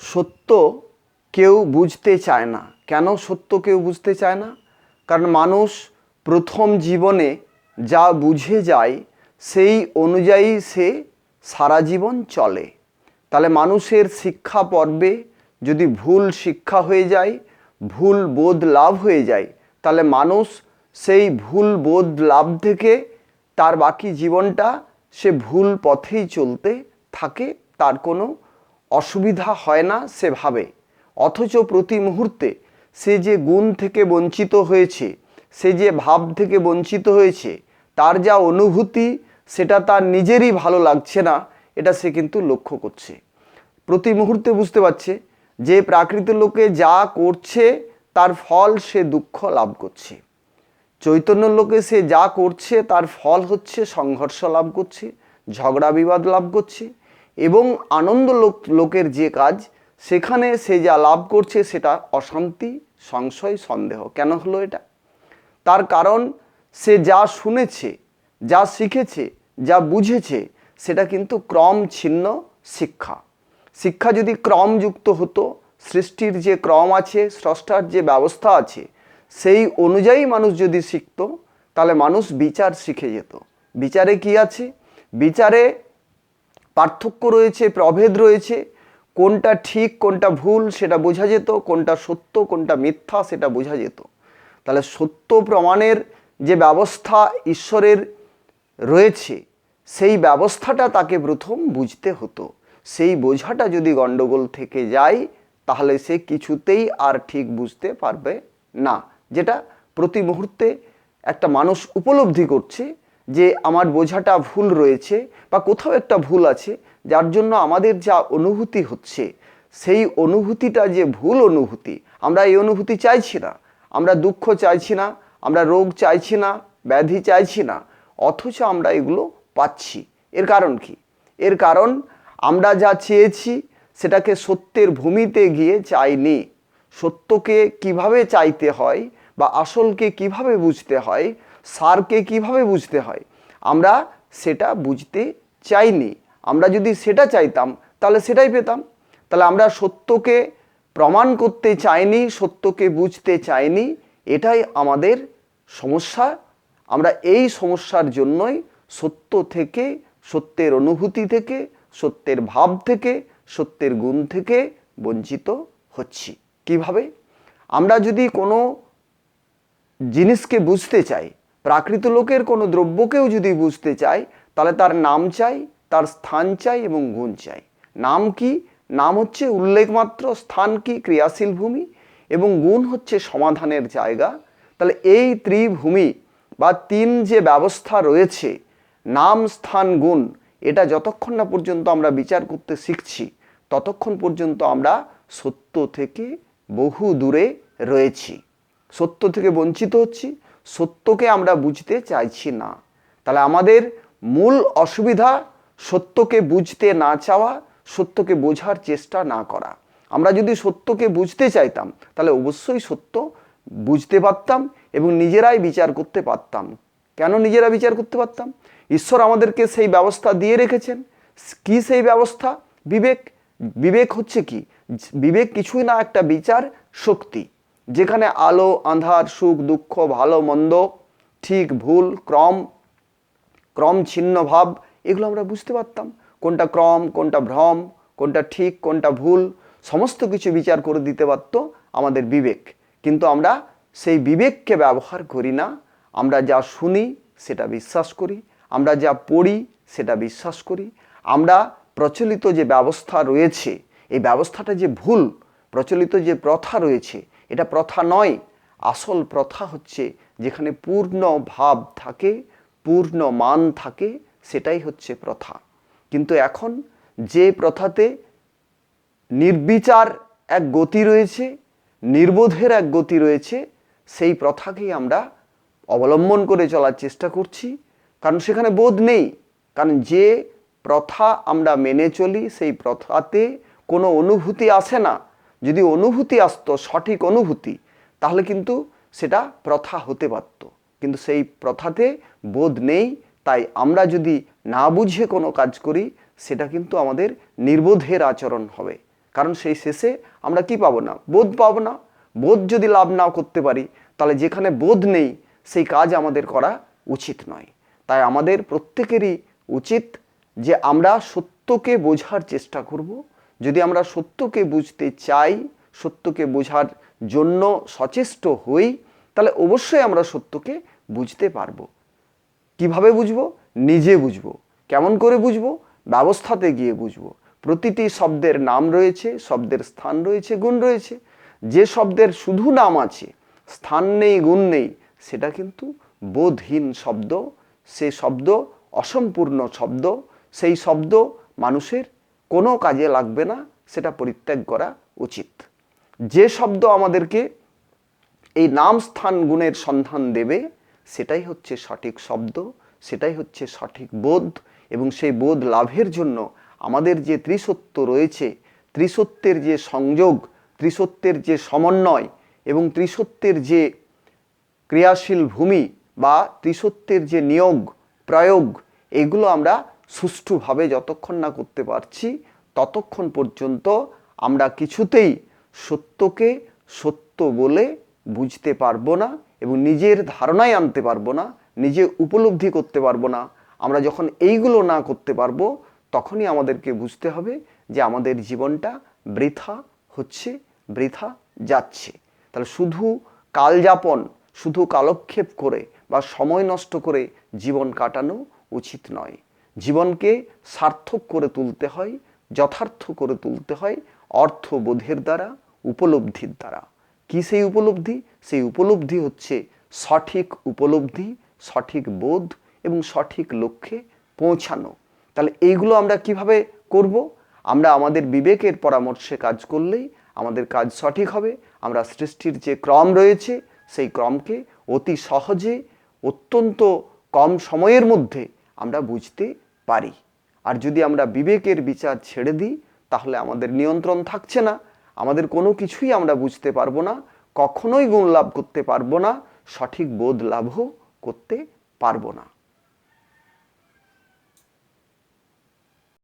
সত্য কেউ বুঝতে চায় না। কেন সত্য কেউ বুঝতে চায় না? কারণ মানুষ প্রথম জীবনে যা বুঝে যায়, সেই অনুযায়ী সে সারা জীবন চলে। তাহলে মানুষের শিক্ষা পর্বে যদি ভুল শিক্ষা হয়ে যায়, ভুল বোধ লাভ হয়ে যায়, তাহলে মানুষ সেই ভুল বোধ লাভ থেকে তার বাকি জীবনটা সে ভুল পথেই চলতে থাকে, তার কোনো অসুবিধা হয় না সে ভাবে। অথচ প্রতি মুহূর্তে সে যে গুণ থেকে বঞ্চিত হয়েছে, সে যে ভাব থেকে বঞ্চিত হয়েছে, তার যা অনুভূতি, সেটা তার নিজেরই ভালো লাগছে না, এটা সে কিন্তু লক্ষ্য করছে। প্রতি মুহূর্তে বুঝতে পারছে যে প্রাকৃত লোকে যা করছে, তার ফল সে দুঃখ লাভ করছে। চৈতন্য লোকে সে যা করছে, তার ফল হচ্ছে সংঘর্ষ লাভ করছে, ঝগড়া বিবাদ লাভ করছে এবং আনন্দ লোক, লোকের যে কাজ, সেখানে সে যা লাভ করছে সেটা অশান্তি, সংশয়, সন্দেহ। কেন হলো এটা? তার কারণ সে যা শুনেছে, যা শিখেছে, যা বুঝেছে, সেটা কিন্তু ক্রম ছিন্ন শিক্ষা। শিক্ষা যদি ক্রমযুক্ত হতো, সৃষ্টির যে ক্রম আছে, স্রষ্টার যে ব্যবস্থা আছে, সেই অনুযায়ী মানুষ যদি শিখতো, তাহলে মানুষ বিচার শিখে যেত। বিচারে কি আছে? বিচারে পার্থক্য রয়েছে, প্রভেদ রয়েছে। কোনটা ঠিক, কোনটা ভুল সেটা বোঝা যেত, কোনটা সত্য, কোনটা মিথ্যা সেটা বোঝা যেত। তাহলে সত্য প্রমাণের যে ব্যবস্থা ঈশ্বরের রয়েছে, সেই ব্যবস্থাটা তাকে প্রথম বুঝতে হতো। সেই বোঝাটা যদি গণ্ডগোল থেকে যায়, তাহলে সে কিছুতেই আর ঠিক বুঝতে পারবে না। যেটা প্রতি মুহূর্তে একটা মানুষ উপলব্ধি করছে যে আমার বোঝাটা ভুল রয়েছে বা কোথাও একটা ভুল আছে, যার জন্য আমাদের যা অনুভূতি হচ্ছে, সেই অনুভূতিটা যে ভুল অনুভূতি, আমরা এই অনুভূতি চাইছি না। আমরা দুঃখ চাইছি না, আমরা রোগ চাইছি না, ব্যাধি চাইছি না, অথচ আমরা এগুলো পাচ্ছি। এর কারণ কি? এর কারণ, আমরা যা চেয়েছি, সেটাকে সত্যের ভূমিতে গিয়ে চাইনি। সত্যকে কীভাবে চাইতে হয় বা আসলকে কীভাবে বুঝতে হয় সারকে কীভাবে বুঝতে হয়? আমরা সেটা বুঝতে চাইনি। আমরা যদি সেটা চাইতাম, তাহলে সেটাই পেতাম। তাহলে আমরা সত্যকে প্রমাণ করতে চাইনি, সত্যকে বুঝতে চাইনি, এটাই আমাদের সমস্যা। আমরা এই সমস্যার জন্যই সত্য থেকে, সত্যের অনুভূতি থেকে, সত্যের ভাব থেকে, সত্যের গুণ থেকে বঞ্চিত হচ্ছি। কীভাবে? আমরা যদি কোনো জিনিসকে বুঝতে চাই প্রাকৃত লোকের কোনো দ্রব্যকেও যদি বুঝতে চাই তাহলে তার নাম চাই, তার স্থান চাই এবং গুণ চাই। নাম কি? নাম হচ্ছে উল্লেখমাত্র, স্থান কি? ক্রিয়াশীল ভূমি এবং গুণ হচ্ছে সমাধানের জায়গা। তাহলে এই ত্রিভূমি বা তিন যে ব্যবস্থা রয়েছে, নাম, স্থান, গুণ, এটা যতক্ষণ না পর্যন্ত আমরা বিচার করতে শিখছি, ততক্ষণ পর্যন্ত আমরা সত্য থেকে বহু দূরে রয়েছি। সত্য থেকে বঞ্চিত হচ্ছি সত্যকে আমরা বুঝতে চাইছি না। তাহলে আমাদের মূল অসুবিধা সত্যকে বুঝতে না চাওয়া, সত্যকে বোঝার চেষ্টা না করা। আমরা যদি সত্যকে বুঝতে চাইতাম, তাহলে অবশ্যই সত্য বুঝতে পারতাম এবং নিজেরাই বিচার করতে পারতাম। কেন নিজেরা বিচার করতে পারতাম? ঈশ্বর আমাদেরকে সেই ব্যবস্থা দিয়ে রেখেছেন। কি সেই ব্যবস্থা? বিবেক। বিবেক হচ্ছে কি? বিবেক কিছুই না, একটা বিচার শক্তি। যেখানে আলো আঁধার সুখ, দুঃখ, ভালো, মন্দ, ঠিক, ভুল, ক্রম ক্রম, ছিন্ন, ভাব, এগুলো আমরা বুঝতে পারতাম। কোনটা ক্রম, কোনটা ভ্রম, কোনটা ঠিক, কোনটা ভুল, সমস্ত কিছু বিচার করে দিতে পারত আমাদের বিবেক। কিন্তু আমরা সেই বিবেককে ব্যবহার করি না। আমরা যা শুনি, সেটা বিশ্বাস করি। আমরা যা পড়ি, সেটা বিশ্বাস করি। আমরা প্রচলিত যে ব্যবস্থা রয়েছে, এই ব্যবস্থাটা যে ভুল, প্রচলিত যে প্রথা রয়েছে এটা প্রথা নয়, আসল প্রথা হচ্ছে যেখানে পূর্ণ ভাব থাকে, পূর্ণ মান থাকে, সেটাই হচ্ছে প্রথা। কিন্তু এখন যে প্রথাতে নির্বিচার এক গতি রয়েছে, নির্বোধের এক গতি রয়েছে, সেই প্রথাকেই আমরা অবলম্বন করে চলার চেষ্টা করছি। কারণ সেখানে বোধ নেই। কারণ যে প্রথা আমরা মেনে চলি, সেই প্রথাতে কোনো অনুভূতি আসে না। যদি অনুভূতি আসতো, সঠিক অনুভূতি, তাহলে কিন্তু সেটা প্রথা হতে পারত। কিন্তু সেই প্রথাতে বোধ নেই, তাই আমরা যদি না বুঝে কোনো কাজ করি, সেটা কিন্তু আমাদের নির্বোধের আচরণ হবে। কারণ সেই শেষে আমরা কি পাবো না? বোধ পাবো না। বোধ যদি লাভ না করতে পারি, তাহলে যেখানে বোধ নেই, সেই কাজ আমাদের করা উচিত নয়। তাই আমাদের প্রত্যেকেরই উচিত যে আমরা সত্যকে বোঝার চেষ্টা করব যদি আমরা সত্যকে বুঝতে চাই, সত্যকে বোঝার জন্য সচেষ্ট হই, তাহলে অবশ্যই আমরা সত্যকে বুঝতে পারব। কীভাবে বুঝব? নিজে বুঝব। কেমন করে বুঝব? ব্যবস্থাতে গিয়ে বুঝব। প্রতিটি শব্দের নাম রয়েছে, শব্দের স্থান রয়েছে, গুণ রয়েছে। যে শব্দের শুধু নাম আছে, স্থান নেই, গুণ নেই, সেটা কিন্তু বোধহীন শব্দ। সে শব্দ অসম্পূর্ণ শব্দ। সেই শব্দ মানুষের কোনো কাজে লাগবে না, সেটা পরিত্যাগ করা উচিত। যে শব্দ আমাদেরকে এই নাম স্থান গুণের সন্ধান দেবে, সেটাই হচ্ছে সঠিক শব্দ, সেটাই হচ্ছে সঠিক বোধ, এবং সেই বোধ লাভের জন্য আমাদের যে ত্রিসত্য রয়েছে ত্রিসত্যের যে সংযোগ ত্রিসত্যের যে সমন্বয়, এবং ত্রিসত্যের যে ক্রিয়াশীল ভূমি বা ত্রিসত্যের যে নিয়োগ, প্রয়োগ, এগুলো আমরা সুষ্ঠুভাবে যতক্ষণ না করতে পারছি, ততক্ষণ পর্যন্ত আমরা কিছুতেই সত্যকে সত্য বলে বুঝতে পারব না এবং নিজের ধারণায় আনতে পারব না, নিজে উপলব্ধি করতে পারব না। আমরা যখন এইগুলো না করতে পারব, তখনই আমাদেরকে বুঝতে হবে যে আমাদের জীবনটা বৃথা হচ্ছে, বৃথা যাচ্ছে। তাহলে শুধু কালযাপন, শুধু কালক্ষেপ করে বা সময় নষ্ট করে জীবন কাটানো উচিত নয়। জীবনকে সার্থক করে তুলতে হয়, যথার্থ করে তুলতে হয় অর্থবোধের দ্বারা, উপলব্ধির দ্বারা। কি সেই উপলব্ধি? সেই উপলব্ধি হচ্ছে সঠিক উপলব্ধি, সঠিক বোধ এবং সঠিক লক্ষ্যে পৌঁছানো। তাহলে এইগুলো আমরা কীভাবে করব? আমরা আমাদের বিবেকের পরামর্শে কাজ করলেই আমাদের কাজ সঠিক হবে। আমরা সৃষ্টির যে ক্রম রয়েছে, সেই ক্রমকে অতি সহজে, অত্যন্ত কম সময়ের মধ্যে আমরা বুঝতে পারি। আর যদি আমরা বিবেকের বিচার ছেড়ে দিই, তাহলে আমাদের নিয়ন্ত্রণ থাকছে না। আমাদের কোনো কিছুই আমরা বুঝতে পারব না, কখনোই গুণ লাভ করতে পারব না, সঠিক বোধ লাভও করতে পারব না।